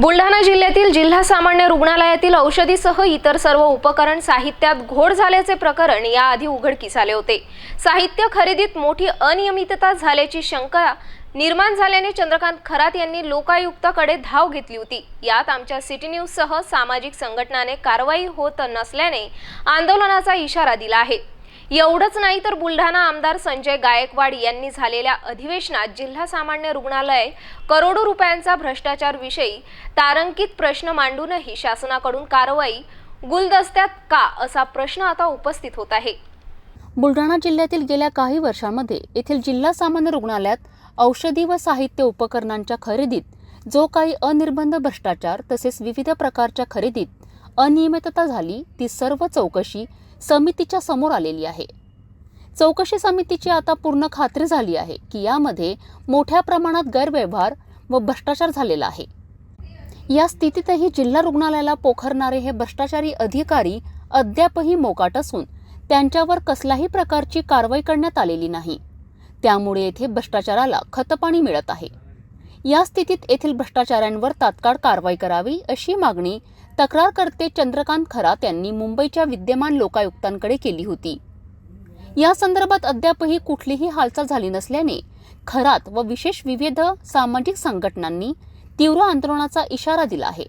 बुलढाणा जिल्ह्यातील जिल्हा सामान्य रुग्णालयातील औषधीसह इतर सर्व उपकरण साहित्यात घोड झाल्याचे प्रकरण याआधी उघडकीस आले होते. साहित्य खरेदीत मोठी अनियमितता झाल्याची शंका निर्माण झाल्याने चंद्रकांत खरात यांनी लोकायुक्ताकडे धाव घेतली होती. यात आमच्या सिटी न्यूजसह सामाजिक संघटनाने कारवाई होत नसल्याने आंदोलनाचा इशारा दिला आहे. एवढंच नाही तर बुलढाणा आमदार संजय गायकवाड यांनी झालेल्या अधिवेशनात जिल्हा सामान्य रुग्णालय करोडो रुपयांचा भ्रष्टाचार विषयी तारांकित प्रश्न मांडूनही शासनाकडून कारवाई गुलदस्त्यात का असा प्रश्न आता उपस्थित होत आहे. बुलढाणा जिल्ह्यातील गेल्या काही वर्षांमध्ये येथील जिल्हा सामान्य रुग्णालयात औषधी व साहित्य उपकरणांच्या खरेदीत जो काही अनिर्बंध भ्रष्टाचार तसेच विविध प्रकारच्या खरेदीत अनियमितता झाली ती सर्व चौकशी समितीच्या समोर आलेली आहे. चौकशी समितीची आता पूर्ण खात्री झाली आहे की यामध्ये मोठ्या प्रमाणात गैरव्यवहार व भ्रष्टाचार झालेला आहे. या स्थितीतही जिल्हा रुग्णालयाला पोखरणारे हे भ्रष्टाचारी अधिकारी अद्यापही मोकाट असून त्यांच्यावर कसल्याही प्रकारची कारवाई करण्यात आलेली नाही. त्यामुळे येथे भ्रष्टाचाराला खतपाणी मिळत आहे. या स्थितीत येथील भ्रष्टाचारांवर तात्काळ कारवाई करावी अशी मागणी तक्रारकर्ते चंद्रकांत खरात यांनी मुंबईच्या विद्यमान लोकायुक्तांकडे केली होती. या संदर्भात अद्यापही कुठलीही हालचाल झाली नसल्याने खरात व विशेष विविध सामाजिक संघटनांनी तीव्र आंदोलनाचा इशारा दिला आहे.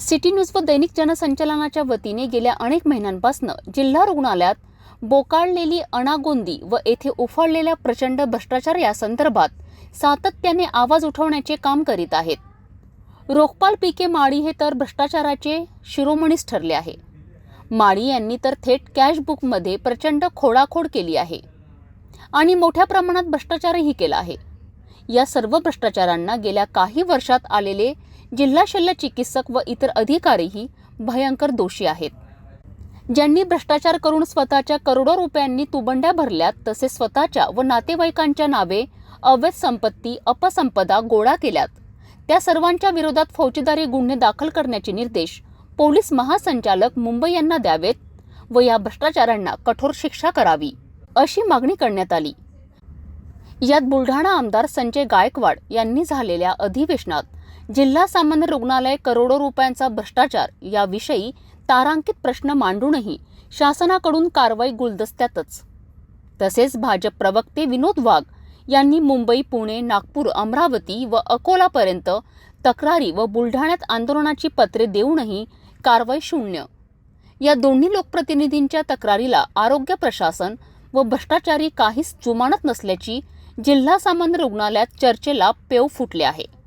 सिटी न्यूज व दैनिक जनसंचालनाच्या वतीने गेल्या अनेक महिन्यांपासून जिल्हा रुग्णालयात बोकाळलेली अनागोंदी व येथे उफाळलेल्या प्रचंड भ्रष्टाचार या संदर्भात सातत्याने आवाज उठवण्याचे काम करीत आहेत. रोखपाल पिके माळी हे तर भ्रष्टाचाराचे शिरोमणीच ठरले आहे. माळी यांनी तर थेट कॅशबुकमध्ये प्रचंड खोडाखोड केली आहे. आणि मोठ्या प्रमाणात भ्रष्टाचारही केला आहे. या सर्व भ्रष्टाचारांना गेल्या काही वर्षात आलेले जिल्हा शल्य चिकित्सक व इतर अधिकारीही भयंकर दोषी आहेत. ज्यांनी भ्रष्टाचार करून स्वतःच्या करोडो रुपयांनी तुबंड्या भरल्यात तसेच स्वतःच्या व नातेवाईकांच्या नावे अवैध संपत्ती अपसंपदा गोळा केल्यात. त्या सर्वांच्या विरोधात फौजदारी गुन्हे दाखल करण्याचे निर्देश पोलीस महासंचालक मुंबई यांना द्यावेत व या भ्रष्टाचारांना कठोर शिक्षा करावी अशी मागणी करण्यात आली. यात बुलढाणा आमदार संजय गायकवाड यांनी झालेल्या अधिवेशनात जिल्हा सामान्य रुग्णालय करोडो रुपयांचा भ्रष्टाचार याविषयी तारांकित प्रश्न मांडूनही शासनाकडून कारवाई गुलदस्त्यातच. तसेच भाजप प्रवक्ते विनोद वाघ यांनी मुंबई पुणे नागपूर अमरावती व अकोलापर्यंत तक्रारी व बुलढाण्यात आंदोलनाची पत्रे देऊनही कारवाई शून्य. या दोन्ही लोकप्रतिनिधींच्या तक्रारीला आरोग्य प्रशासन व भ्रष्टाचारी काहीच जुमानत नसल्याची जिल्हा सामान्य रुग्णालयात चर्चेला पेव फुटले आहे.